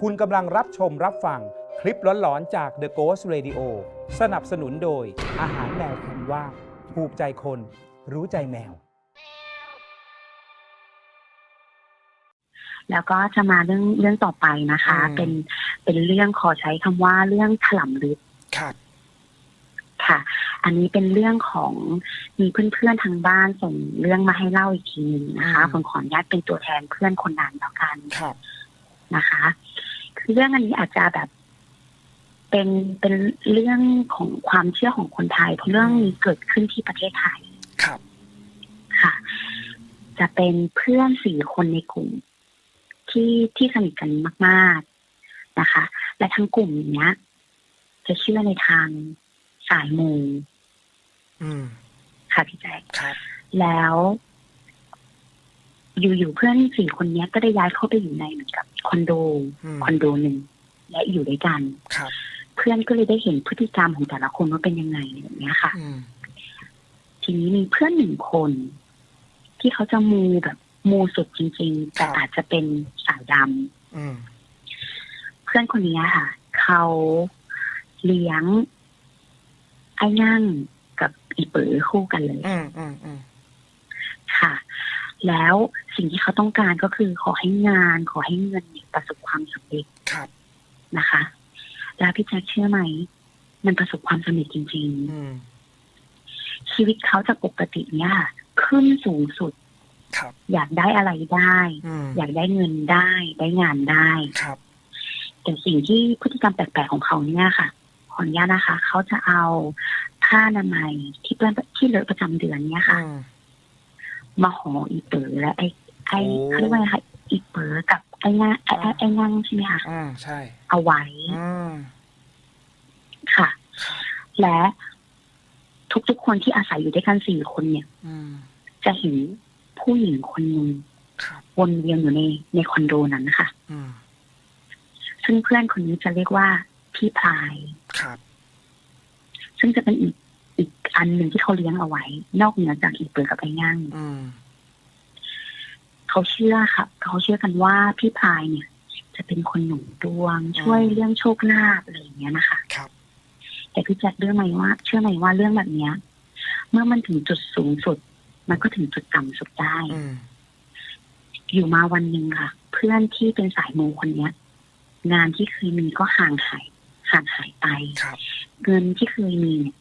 คุณกำลังรับชมรับฟังคลิปหลอนๆจาก The Ghost Radio สนับสนุนโดย อาหารแมวคุณว่าถูกใจคน รู้ใจแมว แล้วก็จะมาเรื่องเรื่องต่อไปนะคะ อืม เป็นเป็นเรื่องขอใช้คำว่าเรื่องถล่ำลึกครับ ค่ะ อันนี้เป็นเรื่องของมีเพื่อนๆทางบ้านส่งเรื่องมาให้เล่าอีกทีหนึงนะคะอืม ผมขออนุญาตเป็นตัวแทนเพื่อนคนนั้นแล้วกัน ครับ นะคะคือเรื่องอันนี้อาจจะแบบ เป็นเป็นเรื่องของความเชื่อของคนไทยเพราะเรื่องนี้เกิดขึ้นที่ประเทศไทยครับ ค่ะ จะเป็นเพื่อนสี่คนในกลุ่ม ที่ที่สนิทกันมากๆนะคะ และทั้งกลุ่มเนี้ย จะเชื่อในทางสายมูอืมค่ะพี่แจ๊คครับแล้ว อยู่ๆเพื่อนสี่คนเนี้ยก็ได้ย้ายเข้าไปอยู่ในเหมือนกับคอนโดอืมคอนโดหนึ่งและอยู่ด้วยกันครับ เพื่อนก็เลยได้เห็นพฤติกรรมของแต่ละคนว่าเป็นยังไงอย่างเงี้ยค่ะอืมทีนี้มีเพื่อนหนึ่งคน ที่เขาจะมูแบบมูสุดจริง ๆ แต่อาจจะเป็นสายดำอืมเพื่อนคนนี้ค่ะ เขาเลี้ยง ไอ้นั่งกับอีเป๋อคู่กันเลยอืมอืมอืมค่ะ แล้วสิ่งที่เขาต้องการก็คือขอให้งาน ขอให้เงินเนี่ยประสบความสำเร็จครับนะคะ แล้วพี่แจ๊คเชื่อไหม มันประสบความสำเร็จจริงอืมๆชีวิตเขาจากปกติเนี่ยค่ะขึ้นสูงสุดครับอยากได้อะไรได้อืมอยากได้เงินได้ ได้งานได้ครับ แต่สิ่งที่พฤติกรรมแปลกๆของเขาเนี่ยค่ะขออนุญาตนะคะ เขาจะเอาผ้าอนามัยที่เปื้อนที่เลอะประจำเดือนเนี่ยค่ะอื มมาห่ออีเต๋อและไอ้ไอ้โอ้เขาเรียกว่าไงคะอีเต๋อกับไอ้ง่าไอ้ไอ้ไอ้งั่งใช่ไหมคะอืมใช่ เอาไว้อืมค่ะครับและทุกๆคนที่อาศัยอยู่ด้วยกันสี่คนเนี่ยอืมจะเห็นผู้หญิงคนหนึ่งครับวนเวียนอยู่ในในคอนโดนั้นค่ะอืมซึ่งเพื่อนคนนี้จะเรียกว่าพี่พลายครับซึ่งจะเป็นอีก อีกอันหนึ่งที่เขาเลี้ยงเอาไว้ นอกเหนือจากอีเปลือกกับไอ้ง่างอืมเขาเชื่อค่ะเขาเชื่อกันว่าพี่พลายเนี่ย จะเป็นคนหนุนดวง ช่วยเรื่องโชคลาภอะไรอย่างเงี้ยนะคะครับ แต่พี่แจ็คเรื่องไหมว่า เชื่อไหมว่าเรื่องแบบเนี้ย เมื่อมันถึงจุดสูงสุด มันก็ถึงจุดต่ำสุดได้อืมอยู่มาวันหนึ่งค่ะ เพื่อนที่เป็นสายมูคนเนี้ย งานที่เคยมีก็ห่างหายห่างหายไปครับเงินที่เคยมีเนี่ย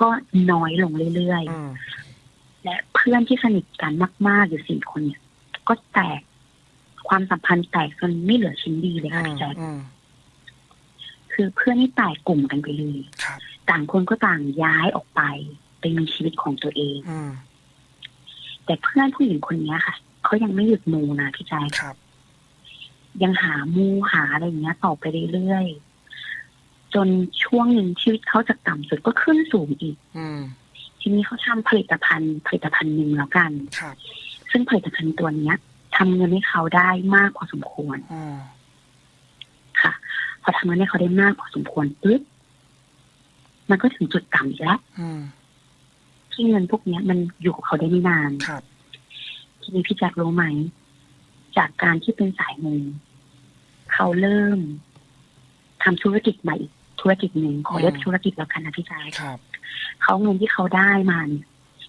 ก็น้อยลงเรื่อยอืมๆและเพื่อนที่สนิทกันมาก ๆ อยู่สี่คนเนี่ย ก็แตกความสัมพันธ์แตกจนไม่เหลือชิ้นดีเลยอืค่ะมพี่แจ๊คอืมคือเพื่อนที่แตกกลุ่มกันไปเลยครับต่างคนก็ต่างย้ายออกไปไปมีชีวิตของตัวเองอืมแต่เพื่อนผู้หญิงคนเนี้ยค่ะเขายังไม่หยุดมูนะพี่แจ๊คครับยังหามูหาอะไรอย่างเงี้ยต่อไปเรื่อยๆ จนช่วงหนึ่งชีวิตเขาจากต่ำสุดก็ขึ้นสูงอีกอืมทีนี้เขาทำผลิตภัณฑ์ผลิตภัณฑ์หนึ่งแล้วกันครับซึ่งผลิตภัณฑ์ตัวเนี้ยทำเงินให้เขาได้มากพอสมควรอืมค่ะ พอทำเงินให้เขาได้มากพอสมควรปุ๊บมันก็ถึงจุดต่ำอีกแล้วอืมที่เงินพวกเนี้ย มันอยู่กับเขาได้ไม่นานครับทีนี้พี่แจ็ครู้ไหม จากการที่เป็นสายมูเขาเริ่มทำธุรกิจใหม่อีก ธุรกิจหนึ่งขอเรียกธุรกิจแล้วกันนะพี่แจ็คครับเขาเงินที่เขาได้มาเนี่ย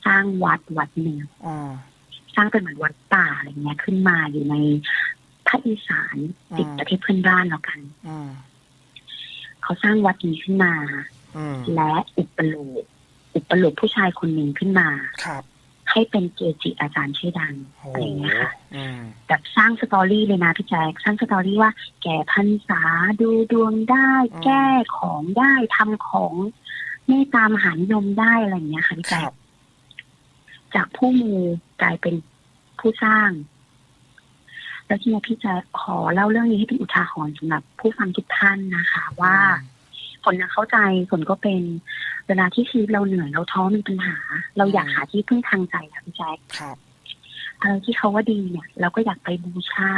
สร้างวัดวัดหนึ่งอืมสร้างเป็นเหมือนวัดป่าอะไรเงี้ยขึ้นมาอยู่ในภาคอีสานติดอืมประเทศเพื่อนบ้านแล้วกันอืมเขาสร้างวัดนี้ขึ้นมาอืมและอุปโลกอุปโลกผู้ชายคนหนึ่งขึ้นมาครับ ให้เป็นเกจิอาจารย์ชื่อดังโอ้อะไรอย่างเงี้ยค่ะอืมแบบสร้างสตอรี่เลยนะพี่แจ๊คสร้างสตอรี่ว่า แก่พันษาดูดวงได้อืมแก้ของได้ทำของเมตตามหานิยมได้อะไรอย่างเงี้ยค่ะพี่คแจ๊รัคบจากผู้มูกลายเป็นผู้สร้าง แล้วทีนี้พี่แจ๊คขอเล่าเรื่องนี้ให้เป็นอุทาหรณ์สำหรับผู้ฟังทุกท่านนะคะ ว่าฝนนะเข้าใจฝนก็เป็น เวลาที่ชีวิตเราเหนื่อยเราท้อมีปัญหา เราอยากหาที่พึ่งทางใจค่ะพี่แจ๊คครับอะไรที่เขาว่าดีเนี่ย เราก็อยากไปบูชา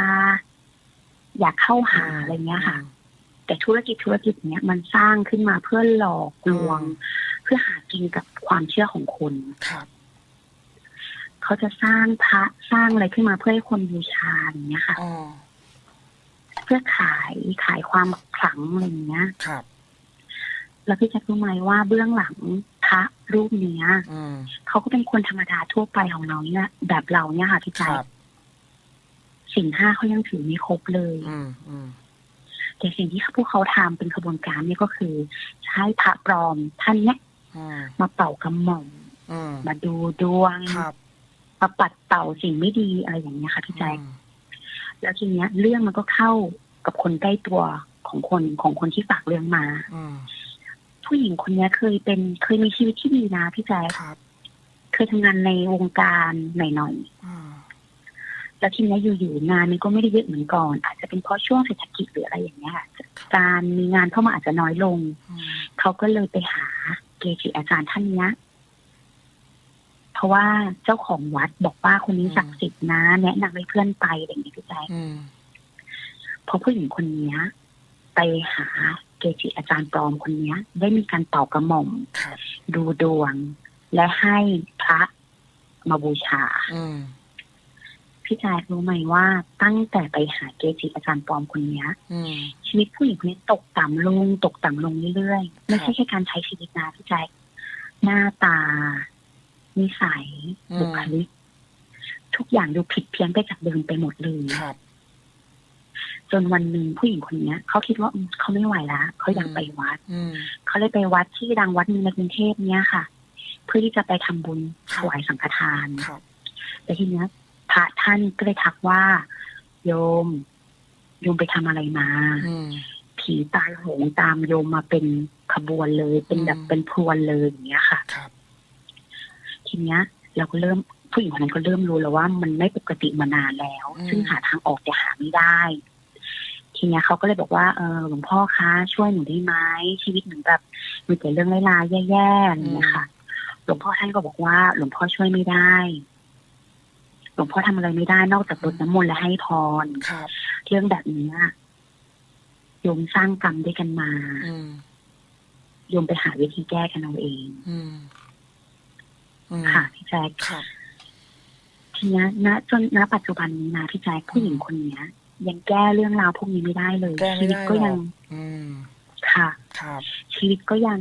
อยากเข้าหาอะไรเงี้ยค่ะ แต่ธุรกิจธุรกิจเนี้ยมันสร้างขึ้นมาเพื่อหลอกลวง เพื่อหากินกับความเชื่อของคนครับเขาจะสร้างพระสร้างอะไรขึ้นมาเพื่อให้คนบูชาอย่างเงี้ยค่ะอ๋อเพื่อขายขายความขลังอะไรอย่างเงี้ยครับ แล้วพี่แจ็ครู้ไหมว่าเบื้องหลังพระรูปเนี้ยอืมเขาก็เป็นคนธรรมดาทั่วไปของเราเนี่ยแบบเราเนี่ยค่ะพี่คแจ็รัคบสิ่งห้าเขายังถือไม่ครบเลยอืมอืมแต่สิ่งที่พวกเขาทำเป็นขบวนการเนี่ยก็คือ ใช้พระปลอมท่านเนี้ยอืมมาเป่ากำหม่อมอืมมาดูดวงครับมาปัดเป่าสิ่งไม่ดีอะไรอย่างเงี้ยค่ะพี่แจ็คอืมแล้วทีเนี้ย เรื่องมันก็เข้ากับคนใกล้ตัวของคนของคนที่ฝากเรื่องมาอืม ผู้หญิงคนเนี้ยเคยเป็นเคยมีชีวิตที่ดีนะพี่แจ๊คครับเคยทำงานในวงการหน่อยอืมๆแล้วทีเนี้ยอยู่ๆงานมันก็ไม่ได้เยอะเหมือนก่อน อาจจะเป็นเพราะช่วงเศรษฐกิจหรืออะไรอย่างเงี้ยค่ะการมีงานเข้ามาอาจจะน้อยลงอืมเขาก็เลยไปหาเกจิอาจารย์ท่านเนี้ยเพราะว่าเจ้าของวัดบอกว่าคนนี้ศักดิ์สิทธิ์นะ แนะนำให้เพื่อนไปอะไรอย่างเงี้ยพี่แจ๊คอืมเพราะผู้หญิงคนเนี้ยไปหา เกจิอาจารย์ปลอมคนเนี้ยได้มีการเป่ากระหม่อมครับดูดวง และให้พระมาบูชาอืมพี่แจ๊ครู้ไหมว่าตั้งแต่ไปหาเกจิอาจารย์ปลอมคนเนี้ยอืมชีวิตผู้หญิงคนนี้ตกต่ำลง ตกต่ำลงเรื่อยๆไม่ใช่แค่การใช้ชีวิตนะพี่แจ๊คหน้าตา นิสัยอืมบุคลิกทุกอย่างดูผิดเพี้ยนไปจากเดิมไปหมดเลยครับ จนวันหนึ่งผู้หญิงคนเนี้ยเขาคิดว่าอืมเขาไม่ไหวละเขาอยากอืมไปวัดอืมเขาเลยไปวัดที่ดังวัดหนึงในกรุงเทพเนี้ยค่ะ เพื่อที่จะไปทำบุญถวายสังฆทานครับแต่ทีเนี้ยพระท่านก็เลยทักว่า โยม โยมไปทำอะไรมาอืมผีตายโหงตามโยมมาเป็นขบวนเลย เป็นแบบอืมเป็นพรวนเลยอย่างเงี้ยค่ะครับทีเนี้ยเราก็เริ่ม ผู้หญิงคนนั้นก็เริ่มรู้แล้วว่ามันไม่ปกติมานานแล้วอืมซึ่งหาทางออกแต่หาไม่ได้ ทีเนี้ยเขาก็เลยบอกว่าเออหลวงพ่อคะช่วยหนูได้ไหมชีวิตหนูแบบมีแต่เรื่องร้ายๆแย่ๆอะไรอย่างเงี้ยค่ะหลวงพ่อท่านก็บอกว่า หลวงพ่อช่วยไม่ได้ หลวงพ่อทำอะไรไม่ได้นอกจากรดน้ำมนต์และให้พรครับเรื่องแบบนี้อะโยมสร้างกรรมด้วยกันมาอืมโยมไปหาวิธีแก้กันเอาเองอืมอืมค่ะพี่แจ๊คครับ ทีเนี้ยณจนณปัจจุบันนี้นะพี่แจ๊คผู้หญิงคนเนี้ย ยังแก้เรื่องราวพวกนี้ไม่ได้เลยแก้ไม่ชีวิตได้ก็หรยัองกอืมค่ะครับชีวิตก็ยัง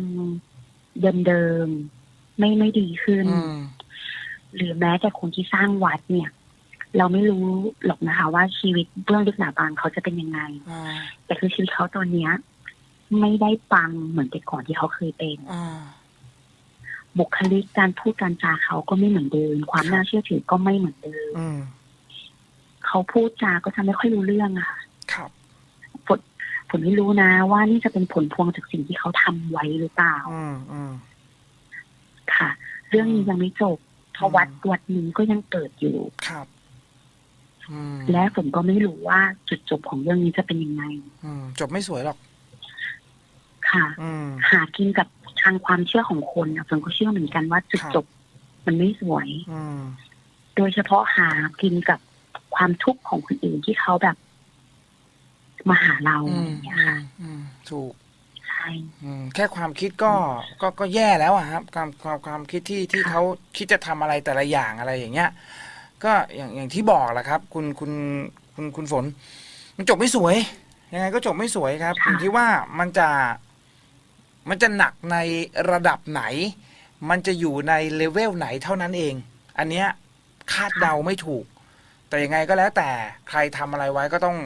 เดิมๆไม่ไม่ดีขึ้นอืมหรือแม้แต่คนที่สร้างวัดเนี่ย เราไม่รู้หรอกนะคะ ว่าชีวิตเบื้องลึกหนาบางเขาจะเป็นยังไงอ่าแต่คือชีวิตเขาตัวเนี้ย ไม่ได้ปังเหมือนแต่ก่อนที่เขาเคยเป็นอ่า บุคลิกการพูดการจาเขาก็ไม่เหมือนเดิม ความน่าเชื่อถือก็ไม่เหมือนเดิมอืมเขาพูดจาก็จะไม่ค่อยรู้เรื่องอะค่ะครับผมไม่รู้นะ ว่านี่จะเป็นผลพวงจากสิ่งที่เขาทำไว้หรือเปล่าอืมอืมค่ะ เรื่องนี้ยังไม่จบเพราะวัดวัดนี้ก็ยังเปิดอยู่ครับอืมและผมก็ไม่รู้ว่าจุดจบของเรื่องนี้จะเป็นยังไงอืมจบไม่สวยหรอก ค่ะอืมหากินกับ ทางความเชื่อของคนอะผมก็เชื่อเหมือนกันว่าจุดครับจบ มันไม่สวยอืมโดยเฉพาะหากินกับความทุกข์ของคนอื่นที่เขาแบบมาหาเราอือะไรมอย่างเงี้ยอืค่ะมอืมถูกใช่อืมแค่ความคิดก็ก็ก็แย่แล้วอะครับ ความความความคิดที่ที่ค่ะเขาคิดจะทำอะไรแต่ละอย่างอะไรอย่างเงี้ย ก็อย่างอย่างที่บอกแหละครับ คุณคุณคุณคุณฝน มันจบไม่สวยยังไงก็จบไม่สวยครับผมคิดว่ามันจะ มันจะหนักในระดับไหน มันจะอยู่ในเลเวลไหนเท่านั้นเอง อันเนี้ยคาดเดาไม่ถูก แต่ยังไงก็แล้วแต่ใครทำอะไรไว้ก็ต้อง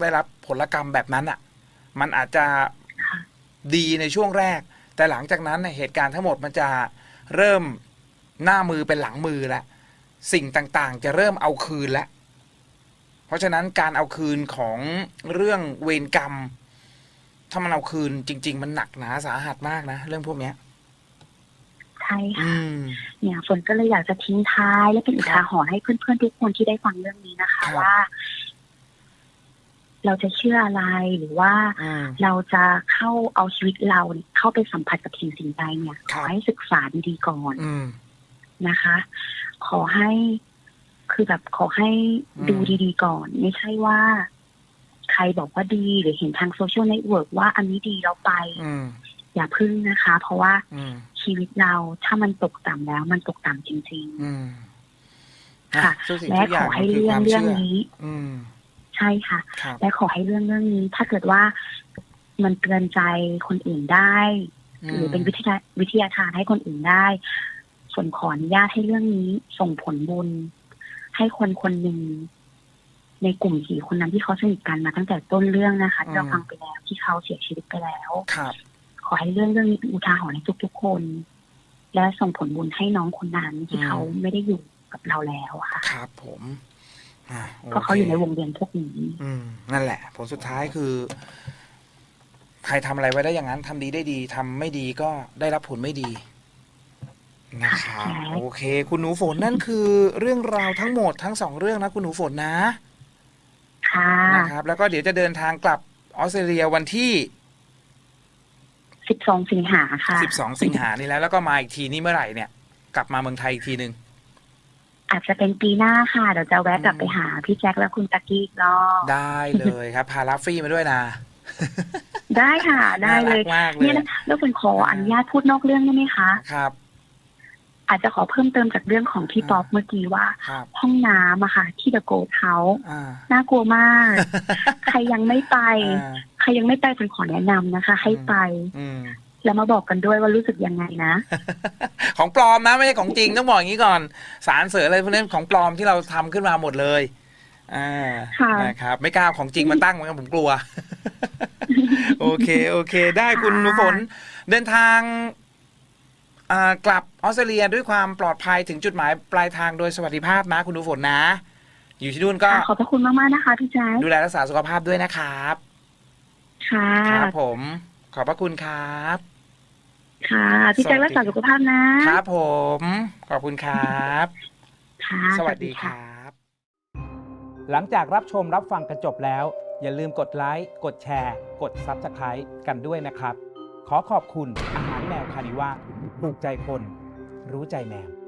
ได้รับผลกรรมแบบนั้นอะ มันอาจจะค่ะดีในช่วงแรก แต่หลังจากนั้นเนี่ยเหตุการณ์ทั้งหมดมันจะเริ่มหน้ามือเป็นหลังมือแล้วสิ่งต่างๆ จะเริ่มเอาคืนแล้ว เพราะฉะนั้นการเอาคืนของเรื่องเวรกรรม ถ้ามันเอาคืนจริง ๆ มันหนักหนาสาหัสมากนะ เรื่องพวกเนี้ยใช่ค่ะ อืม เนี่ยฝนก็เลยอยากจะทิ้งท้าย และเป็นอุทาหรณ์ให้เพื่อนๆทุกคนที่ได้ฟังเรื่องนี้นะคะ ครับ ว่า เราจะเชื่ออะไรหรือว่า อืม เราจะเข้าเอาชีวิตเราเนี่ยเข้าไปสัมผัสกับสิ่งสิ่งใดเนี่ยคขรับ อให้ศึกษาดีๆก่อนอืม นะคะ ขอให้คือแบบขอให้อืม ดูดีๆก่อน ไม่ใช่ว่า ใครบอกว่าดีหรือเห็นทางโซเชียลเน็ตเวิร์กว่าอันนี้ดีเราไปอืมอย่าพึ่งนะคะ เพราะว่าอืมชีวิตเราถ้ามันตกต่ำแล้ว มันตกต่ำจริงอืมค่ะนทุกสิ่งๆและทุกอขย่างอให้มันคือเรื่คองวามเรื่องเชื่อนี้อืมใช่ค่ะครับและขอให้เรื่องเรื่องนี้ ถ้าเกิดว่ามันเตือนใจคนอื่นได้ หรือเป็นวิทยาวิทยาทานให้คนอื่นได้ส่วนขออนุญาตให้เรื่องนี้ส่งผลบุญให้คนคนหนึ่ง ในกลุ่มสี่คนนั้นที่เขาสนิทกันมาตั้งแต่ต้นเรื่องนะคะที่เราฟังไปแล้วที่เขาเสียชีวิตไปแล้วครับขอให้เรื่องเรื่องนี้เป็นอุทาหรณ์ให้ทุกๆคน และส่งผลบุญให้น้องคนนั้นที่เขาไม่ได้อยู่กับเราแล้วอะค่ะครับ ผมอ่าเพราะเขาอยู่ในวงเวียนพวกนี้ อืมนั่นแหละ ผลสุดท้ายคือ ใครทำอะไรไว้ได้อย่างนั้นทำดีได้ดีทำไม่ดีก็ได้รับผลไม่ดีนะครับค่ะโอเค คุณหนูฝนนั่นคือเรื่องราวทั้งหมดทั้งสองเรื่องนะ คุณหนูฝนนะ ค่ะนะครับ แล้วก็เดี๋ยวจะเดินทางกลับออสเตรเลียวันที่ สิบสองสิงหาค่ะ 12 สิงหานี่แล้วแล้วก็มาอีกทีนี่เมื่อไหร่เนี่ย กลับมาเมืองไทยอีกทีหนึ่ง อาจจะเป็นปีหน้าค่ะ เดี๋ยวจะแวะกลับอืมไปหาพี่แจ็คและคุณตะกี้อีกรอบได้เลยครับ พาลัฟฟี่มาด้วยนะ ได้ค่ะ ได้เลยน่ารักมากเลย เนี่ยนะแล้วคุณขออนุญาตพูดนอกเรื่องได้ไหมคะ ครับ อาจจะขอเพิ่มเติมจากเรื่องของพี่อ่าป๊อปเมื่อกี้ว่าครับห้องน้ำอะค่ะ ที่เดอะโก t เ u าอ่าน่ากลัวมาก ใครยังไม่ไปอ่าใครยังไม่ไปคุณขอแนะนำนะคะ ให้ไปอืมแล้วมาบอกกันด้วยว่ารู้สึกยังไงนะ ของปลอมนะไม่ใช่ของจริงต้องบอกอย่างนี้ก่อน สารเสริญอะไรพวกนี้ของปลอมที่เราทำขึ้นมาหมดเลยอ่าค่ะนะครับ ไม่กล้าเอาของจริงมาตั้งเหมือนกันผมกลัว โอเค โอเค ได้คุณค่ะหนูฝน เดินทางอ่า กลับออสเตรเลียด้วยความปลอดภัยถึงจุดหมายปลายทางโดยสวัสดิภาพนะ คุณหนูฝนนะ อยู่ที่นู่นก็ค่ะขอบพระคุณมากๆนะคะพี่แจ๊คดูแลรักษาสุขภาพด้วยนะครับ ค่ะครับผม ขอบพระคุณครับ ค่ะพี่แจ๊ครักษาสุขภาพนะครับผม ขอบคุณครับค่ะสวัสดีครับ หลังจากรับชมรับฟังกันจบแล้ว อย่าลืมกดไลค์กดแชร์ กด Subscribe กันด้วยนะครับ ขอขอบคุณอาหารแมวคานิว่า ถูกใจคน รู้ใจแมว